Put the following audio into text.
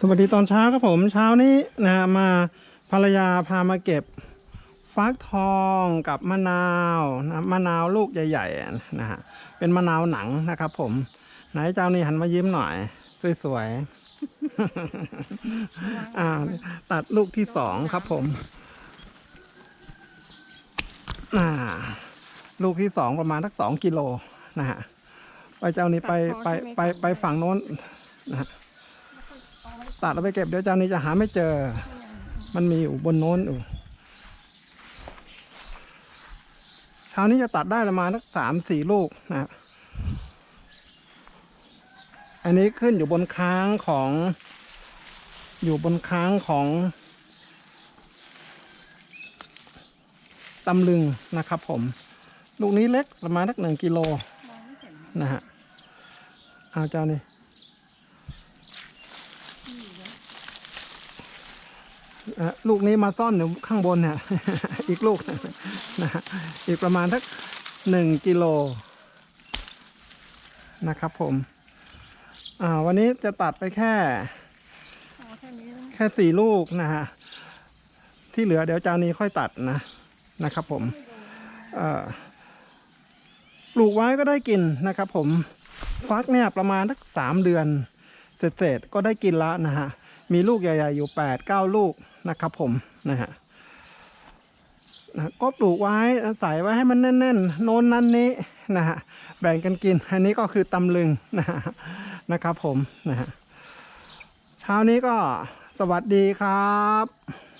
สวัสดีตอนเช้าครับผมเช้านี้นะมาภรรยาพามาเก็บฟักทองกับมะนาวนะมะนาวลูกใหญ่ๆนะฮะเป็นมะนาวหนังนะครับ ผม ไหนเจ้านี่หันมายิ้มหน่อย สวยๆอ่าตัดลูกที่สองครับผมอ่าลูกที่สองประมาณสักสองกิโลนะฮะไปเจ้านี้ไปไปไปไปฝั่งโน้นนะฮะ ตัดเอาไปเก็บเดี๋ยวเจ้านี้จะหาไม่เจอ มันมีอยู่บนโน้นอยู่เช้านี้จะตัดได้ประมาณสักสามสี่ลูกนะครับอันนี้ขึ้นอยู่บนค้างของ อยู่บนค้างของตำลึงนะครับผม ลูกนี้เล็กประมาณสักหนึ่งกิโลนะฮะ เอาเจ้านี่ เอ่อ ลูกนี้มาซ่อนอยู่ข้างบนเนี่ย อีกลูกนะฮะอีกประมาณสักหนึ่งกิโลนะครับผม อ่าวันนี้จะตัดไปแค่แค่นี้นะแค่สี่ลูกนะฮะ ที่เหลือเดี๋ยวจานี้ค่อยตัดนะนะครับผม เอ่อปลูกไว้ก็ได้กินนะครับผม ฟักเนี่ยประมาณสักสามเดือน เสร็จๆก็ได้กินแล้วนะฮะ มีลูกใหญ่ๆอยู่แปดเก้าลูกนะครับผมนะฮะนะก็ปลูกไว้ใส่ไว้ให้มันแน่นๆ โน้นนั้นนี้นะฮะแบ่งกันกิน อันนี้ก็คือตำลึงนะฮะนะครับผมนะฮะเช้านี้ก็สวัสดีครับ